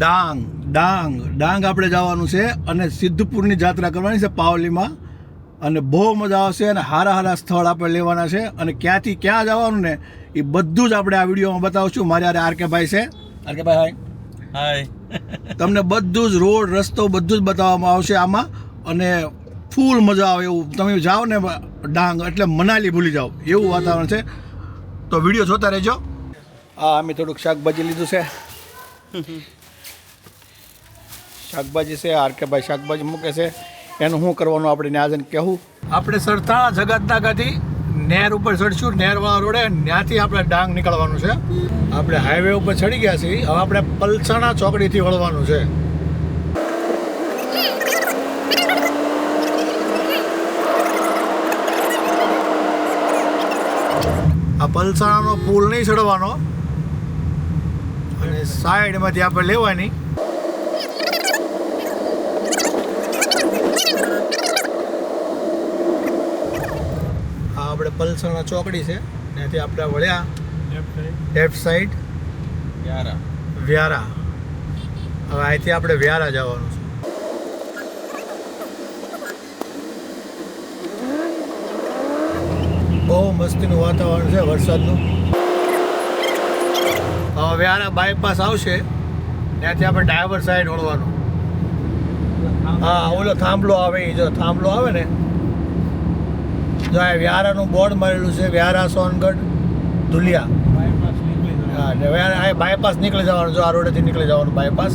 ડાંગ ડાંગ ડાંગ આપણે જવાનું છે અને સિદ્ધપુરની જાત્રા કરવાની છે પાવલીમાં. અને બહુ મજા આવશે અને સારા સારા સ્થળ આપણે લેવાના છે. અને ક્યાંથી ક્યાં જવાનું ને એ બધું જ આપણે આ વિડીયોમાં બતાવશું. મારે આરે આર કે ભાઈ છે. આર કે ભાઈ હાય હાય તમને બધું જ રોડ રસ્તો બધું જ બતાવવામાં આવશે આમાં. અને ફૂલ મજા આવે એવું. તમે જાઓ ને ડાંગ એટલે મનાલી ભૂલી જાઓ. એવું વાતાવરણ છે. તો વીડિયો જોતા રહેજો. હા અમે થોડુંક શાકભાજી લીધું છે. શાકભાજી છે, આર કે ભાઈ શાકભાજી મૂકે છે. એનું શું કરવાનું આપણે ન્યાજન કહેવું? આપણે સરથાણા જગતનાકાથી નહેર ઉપર ચડશું નહેરવાળા રોડે ત્યાંથી આપણે ડાંગ નીકળવાનું છે. આપણે હાઈવે ઉપર ચડી ગયા છીએ, હવે આપણે પલસાણા ચોકડીથી વળવાનું છે. આ પલસાણાનો પુલ નહીં ચડવાનો. અને સાઈડમાંથી આપણે લેવાની આ આપણે પલસાણા ચોકડી છે. ત્યાંથી આપણે વળ્યા. Left side Vyara. વ્યારા. હવે અહીંથી આપણે વ્યારા જવાનું છે. બહુ મસ્તીનું વાતાવરણ છે વરસાદનું. હવે વ્યારા બાયપાસ આવશે. ત્યાંથી આપણે ડાયવર સાઈડ વળવાનું. હા ઓલો થાંભલો આવે એ જો થાંભલો આવે ને જો આ વ્યારાનું બોર્ડ મારેલું છે વ્યારા સોનગઢ ધુલિયા. હા વ્યારા આ બાયપાસ નીકળી જવાનું જો આ રોડેથી નીકળી જવાનું બાયપાસ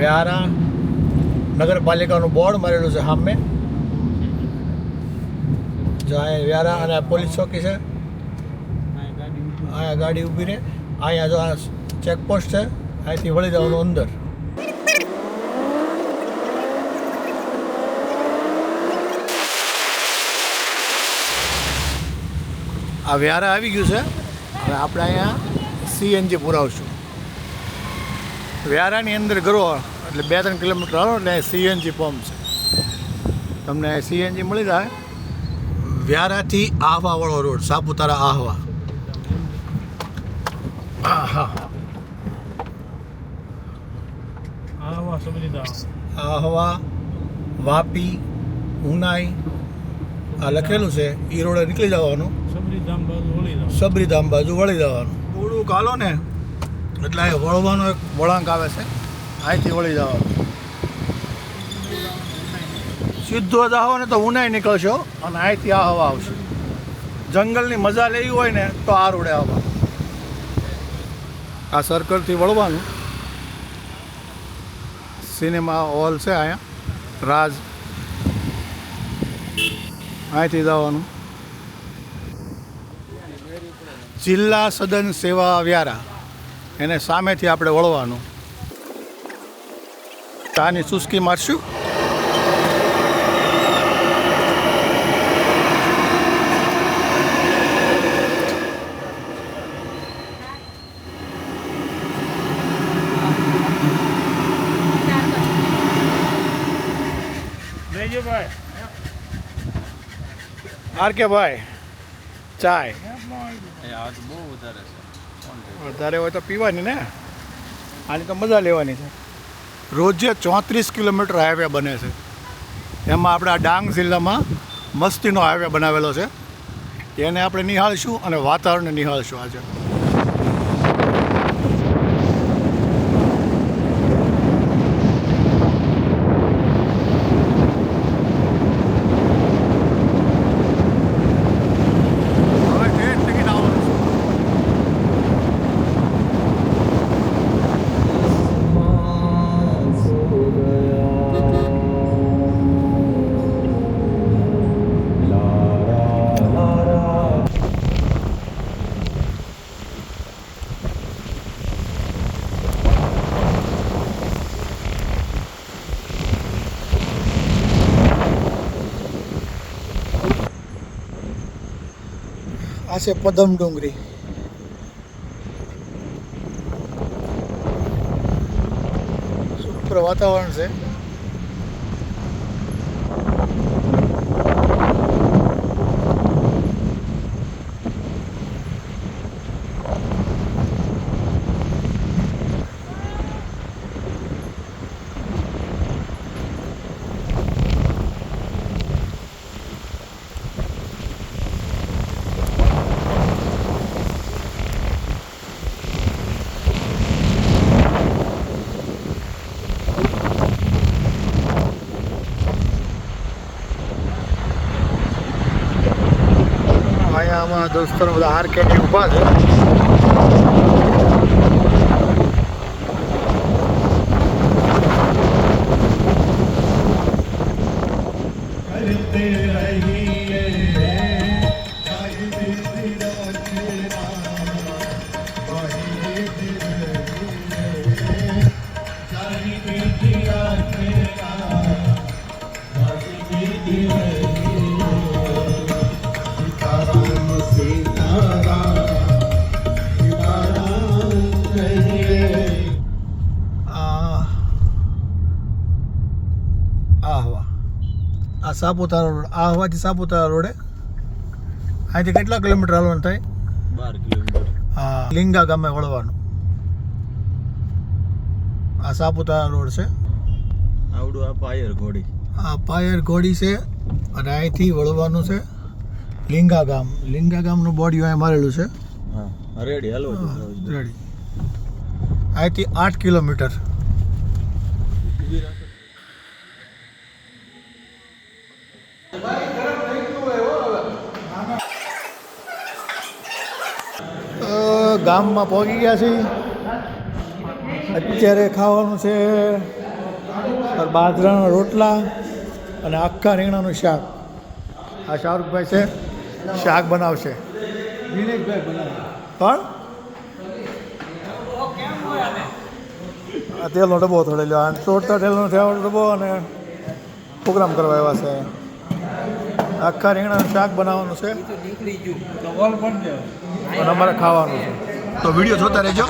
વ્યારા નગરપાલિકાનું બોર્ડ મારેલું છે સામે. જો આ વ્યારા અને પોલીસ ચોકી છે. અહીંયા ગાડી ઊભી રહે. અહીંયા જો આ ચેકપોસ્ટ છે અહીંથી વળી જવાનું અંદર. આ વ્યારા આવી ગયું છે. હવે આપણે અહીંયા સીએનજી પુરાવશું. વ્યારાની અંદર કરો એટલે બે ત્રણ કિલોમીટર હાલો એટલે સીએનજી પંપ છે. તમને સીએનજી મળી જાય. વ્યારાથી આહવાવાળો રોડ સાપુતારા આહવા. આહા. આહવા વાપી ઉનાઈ આ લખેલું છે એ રોડે નીકળી જવાનું. સબરીધામ બાજુ વળી જવાનું. થોડું કાલો ને, એટલે એ વળવાનો એક વળાંક આવે છે. અહીંથી વળી જવાનું. સીધો જાઓ ને તો ઉનાઈ નીકળશો, અને અહીંથી આ હવા આવશે. જંગલની મજા લેવી હોય ને, તો આ રોડે આવવા આ સર્કલથી વળવાનું. સિનેમા હોલ છે અહીંયા. રાજ અહીંથી જવાનું. જિલ્લા સદન સેવા વ્યારા. એને સામેથી આપણે વળવાનું. ચાની ચુસ્કી મારશું. આર કે ભાઈ ચાય. આજ બહુ વધારે છે. વધારે હોય તો પીવાની ને? આની તો મજા લેવાની છે. રોજે ચોત્રીસ કિલોમીટર હાઈવે બને છે. એમાં આપણે આ ડાંગ જિલ્લામાં મસ્તીનો હાઈવે બનાવેલો છે. એને આપણે નિહાળશું અને વાતાવરણને નિહાળશું આજે હવે ટ્રેન ટિકિટ આવવાનું છે આ છે પદમ ડુંગરી. સુપ્ર વાતાવરણ છે. દોસ્તો બધા હાર કેટી ઊભા છે સાપુતારા રોડ. આ હવાથી સાપુતારા રોડે અહીંથી કેટલા કિલોમીટર હાલવાનું થાય? બાર કિલોમીટર. હા. લિંગા ગામે વળવાનું. આ સાપુતારા રોડ છે. આવડું આ પાયર ઘોડી. આ પાયર ઘોડી છે અને અહીંથી વળવાનું છે લિંગા ગામ. લિંગા ગામનું બોડી અહીં મારેલું છે. હા. રેડી હાલો. રેડી. અહીંથી આઠ કિલોમીટર. ગામમાં પહોંચી ગયા છીએ. અત્યારે ખાવાનું છે બાજરાના રોટલા અને આખા રીંગણાનું શાક. આ શાહરૂખભાઈ છે શાક બનાવશે. પણ આ તેલનો ડબ્બો થોડેલો અને તોડતા તેલનો થયો ડબ્બો અને પ્રોગ્રામ કરવા આવ્યા છે. આખા રીંગણાનું શાક બનાવવાનું છે. અને અમારે ખાવાનું છે. તો વીડિયો જોતા રહેજો.